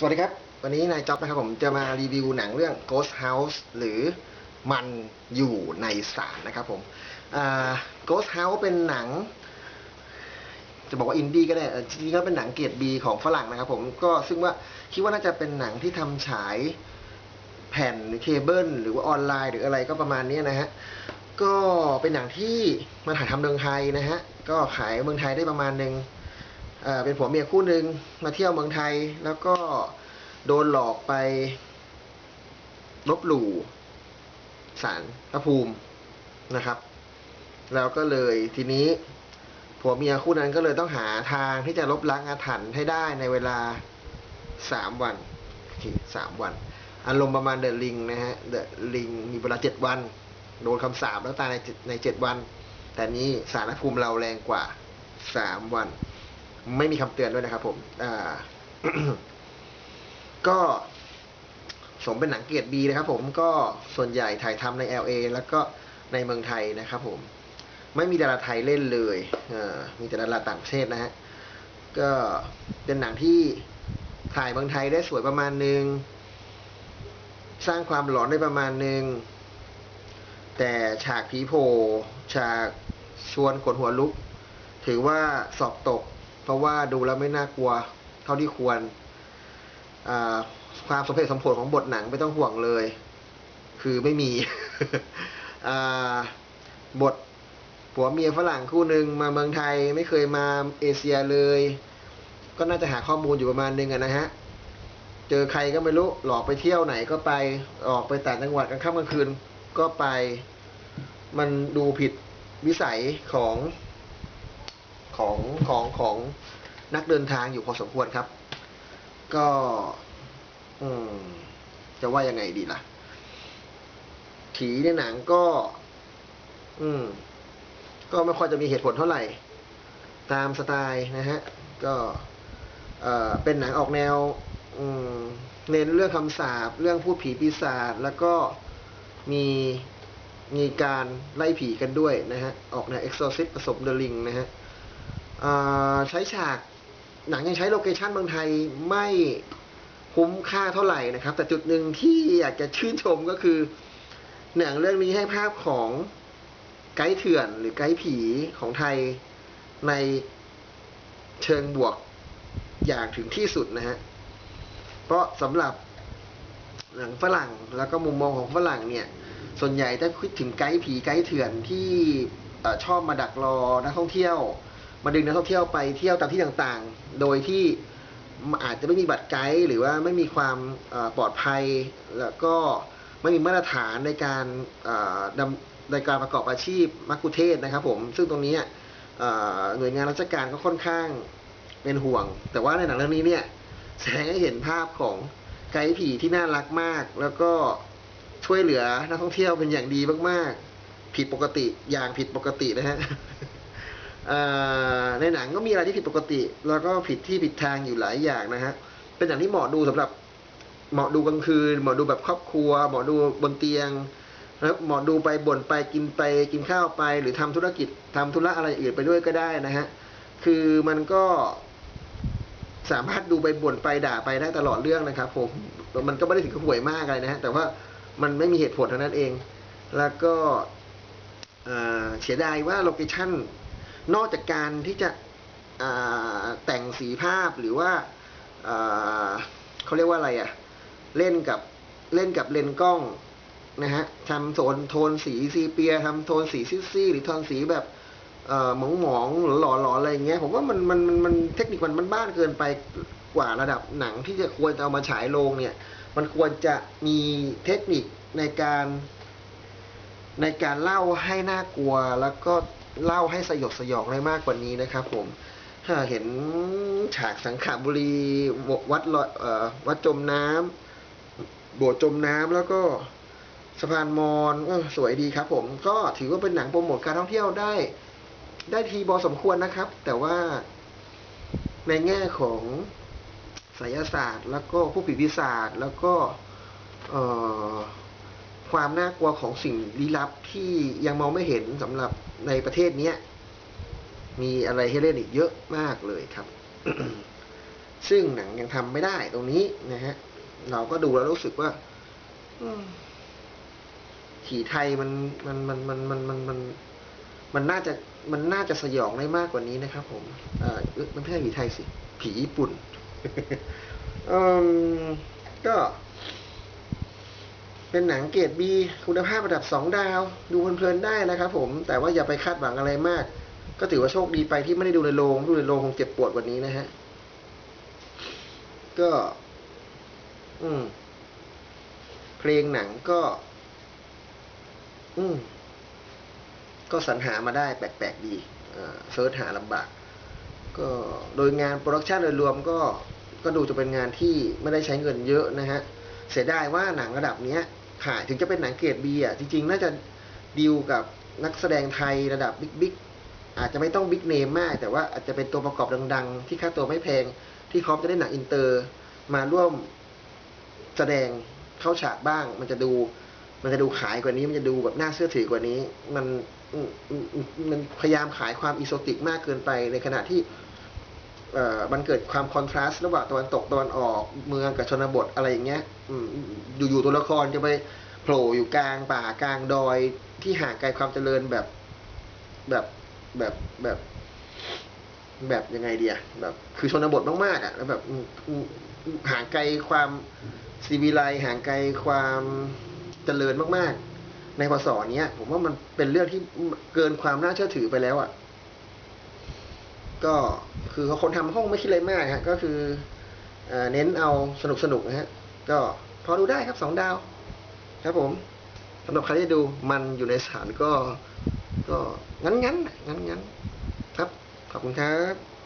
สวัสดีครับ วันนี้นายจ๊อบนะครับผมจะมารีวิวหนังเรื่อง Ghost House หรือมันอยู่ในศาลนะครับผม Ghost House เป็นหนัง จะบอกว่าอินดี้ก็ได้จริงๆก็เป็นหนังเกรดบีของฝรั่งนะครับผมก็ซึ่งว่าคิดว่าน่าจะเป็นหนังที่ทำฉายแผ่นหรือเคเบิลหรือว่าออนไลน์หรืออะไรก็ประมาณนี้นะฮะก็เป็นหนังที่มาถ่ายทำเมืองไทยนะฮะก็ขายเมืองไทยได้ประมาณหนึ่ง เป็นผัวเมียคู่หนึ่งมาเที่ยวเมืองไทย แล้วก็โดนหลอกไปลบหลู่สารพระภูมินะครับ แล้วก็เลยทีนี้ผัวเมียคู่นั้นก็เลยต้องหาทางที่จะลบล้างอาถรรพ์ให้ได้ในเวลาสามวันสามวัน อารมณ์ประมาณเดอะลิงนะฮะเดอะลิงมีเวลาเจ็ดวัน โดนคำสาปแล้วตายในในเจ็ดวัน แต่นี้สารภูมิเราแรงกว่าสามวัน ไม่มีคำเตือนด้วยนะครับผม อ่า ก็สมเป็นหนังเกียรติบีนะครับผมก็ส่วนใหญ่ถ่ายทำใน LA แล้วก็ในเมืองไทยนะครับผม ไม่มีดาราไทยเล่นเลยเออมีแต่ดาราต่างประเทศนะฮะ ก็เป็นหนังที่ถ่ายเมืองไทยได้สวยประมาณหนึ่งสร้างความหลอนได้ประมาณหนึ่งแต่ฉากผีโผฉากชวนขนหัวลุก ถือว่าสอบตก เพราะว่าดูแล้วไม่น่ากลัว เท่าที่ควรความสมเหตุสมผลของบทหนังไม่ต้องห่วงเลย คือไม่มีบทผัวเมียฝรั่งคู่หนึ่งมาเมืองไทยไม่เคยมาเอเชียเลย ก็น่าจะหาข้อมูลอยู่ประมาณนึงอะนะฮะ เจอใครก็ไม่รู้หลอกไปเที่ยวไหนก็ไปออกไปต่างจังหวัดกลางค่ำกลางคืนก็ไป มันดูผิดวิสัยของ ของของของนักเดินทางอยู่พอสมควรครับ ก็อืมจะว่ายังไงดีล่ะ ผีในหนังก็ อืม ก็ไม่ค่อยจะมีเหตุผลเท่าไหร่ ตามสไตล์นะฮะ ก็เอ่อเป็นหนังออกแนว อืม เน้นเรื่องคำสาปเรื่องพูดผีปีศาจแล้วก็มีมีการไล่ผีกันด้วยนะฮะ ออกแนว Exorcist ผสม The Ring นะฮะ ใช้ฉากหนังยังใช้โลเคชันเมืองไทยไม่คุ้มค่าเท่าไหร่นะครับ แต่จุดหนึ่งที่อยากจะชื่นชมก็คือหนังเรื่องนี้ให้ภาพของไกด์เถื่อนหรือไกด์ผีของไทยในเชิงบวกอย่างถึงที่สุดนะฮะ เพราะสำหรับหนังฝรั่งแล้วก็มุมมองของฝรั่งเนี่ย ส่วนใหญ่ถ้าคิดถึงไกด์ผีไกด์เถื่อนที่อชอบมาดักรอนักท่องเที่ยว มาดึงนักท่องเที่ยวไปเที่ยวตามที่ต่างๆ โดยที่อาจจะไม่มีบัตรไกด์หรือว่าไม่มีความปลอดภัย แล้วก็ไม่มีมาตรฐานในการในการประกอบอาชีพมักคุเทศนะครับผมซึ่งตรงนี้หน่วยงานราชการก็ค่อนข้างเป็นห่วง แต่ว่าในหนังเรื่องนี้เนี่ยแสดงให้เห็นภาพของไกด์ผีที่น่ารักมาก แล้วก็ช่วยเหลือนักท่องเที่ยวเป็นอย่างดีมากๆ ผิดปกติอย่างผิดปกตินะฮะ ในหนังก็มีอะไรที่ผิดปกติ แล้วก็ผิดที่ผิดทางอยู่หลายอย่างนะฮะ เป็นอย่างที่เหมาะดูสำหรับเหมาะดูกลางคืนเหมาะดูแบบครอบครัวเหมาะดูบนเตียงแล้วเหมาะดูไปบ่นไปกินไปกินข้าวไป หรือทำธุรกิจทำธุระอะไรอื่นไปด้วยก็ได้นะฮะ คือมันก็สามารถดูไปบ่นไปด่าไปได้ตลอดเรื่องนะครับผมมันก็ไม่ได้ถึงกับห่วยมากอะไรนะฮะแต่ว่ามันไม่มีเหตุผลเท่านั้นเอง แล้วก็เสียดายว่าโลเคชั่น นอกจากการที่จะแต่งสีภาพหรือว่าเขาเรียกว่าอะไรอะเล่นกับเล่นกับเลนกล้องนะฮะทำโทนโทนสีซีเปียทำโทนสีซีดๆหรือโทนสีแบบหมองหมองๆหรือหล่อๆอะไรเงี้ยผมว่ามันมันมันมันเทคนิคมันบ้านเกินไปกว่าระดับหนังที่จะควรจะเอามาฉายโรงเนี่ย มันควรจะมีเทคนิคในการ ในการเล่าให้น่ากลัวแล้วก็ เล่าให้สยดสยองได้มากกว่านี้นะครับ ผมถ้าเห็นฉากสังขบุรีวัดลอยวัดจมน้ำโบสถ์จมน้ำแล้วก็สะพานมอญเอสวยดีครับ ผมก็ถือว่าเป็นหนังโปรโมทการท่องเที่ยวได้ ได้ทีบอสมควรนะครับ แต่ว่าในแง่ของไสยศาสตร์ แล้วก็ผู้ผีปีศาจแล้วก็ เอ่อ ความน่ากลัวของสิ่งลี้ลับที่ยังมองไม่เห็นสำหรับในประเทศเนี้ยมีอะไรให้เล่นอีกเยอะมากเลยครับ ซึ่งหนังยังทำไม่ได้ตรงนี้นะฮะ เราก็ดูแล้วรู้สึกว่าอืมผีไทยมันมันมันมันมันมันมันมันน่าจะมันน่าจะสยองได้มากกว่านี้นะครับ ผมเอ่อเอ้ยมันไม่ใช่ผีไทยสิ ผีญี่ปุ่นเอืมก็ เป็นหนังเกรดบีคุณภาพระดับสองดาว ดูเพลินๆได้นะครับผม แต่ว่าอย่าไปคาดหวังอะไรมาก ก็ถือว่าโชคดีไปที่ไม่ได้ดูในโรงดูในโรงคงเจ็บปวดกว่านี้นะฮะ ก็ อืม เพลงหนังก็ อืม ก็สรรหามาได้แปลกๆดีเอ่อเซิร์ชหาลำบาก ก็โดยงานโปรดักชันโดยรวมก็ก็ดูจะเป็นงานที่ไม่ได้ใช้เงินเยอะนะฮะเสียดายว่าหนังระดับเนี้ย ขายถึงจะเป็นหนังเกรดบีอะจริงๆ น่าจะดีลกับนักแสดงไทยระดับบิ๊กๆอาจจะไม่ต้องบิ๊กเนมมาก แต่ว่าอาจจะเป็นตัวประกอบดังๆ ที่ค่าตัวไม่แพง ที่เขาจะได้หนังอินเตอร์มาร่วมแสดงเข้าฉากบ้าง มันจะดู มันจะดูขายกว่านี้ มันจะดูแบบน่าเชื่อถือกว่านี้ มันมันพยายามขายความอีโซติกมากเกินไปในขณะที่ มันเกิดความคอนทราสต์ระหว่างตะวันตกตะวันออกเมืองกับชนบทอะไรอย่างเงี้ยอืมอยู่ๆตัวละครจะไปโผล่อยู่กลางป่ากลางดอยที่ห่างไกลความเจริญแบบแบบแบบแบบแบบยังไงเดียแบบ คือชนบทมากๆอะแล้วแบบห่างไกลความซีวิไลห่างไกลความเจริญมากๆ ในพศเนี้ย ผมว่ามันเป็นเรื่องที่เกินความน่าเชื่อถือไปแล้วอะก็ คือคนทำห้องไม่คิดอะไรมากฮะก็คือเอเน้นเอาสนุกสนุกๆนะฮะก็พอดูได้ครับสองดาว ครับผมสำหรับใครที่ดูมันอยู่ในสถานก็ ก็งั้นงั้นๆงั้นงั้นๆครับ ขอบคุณครับ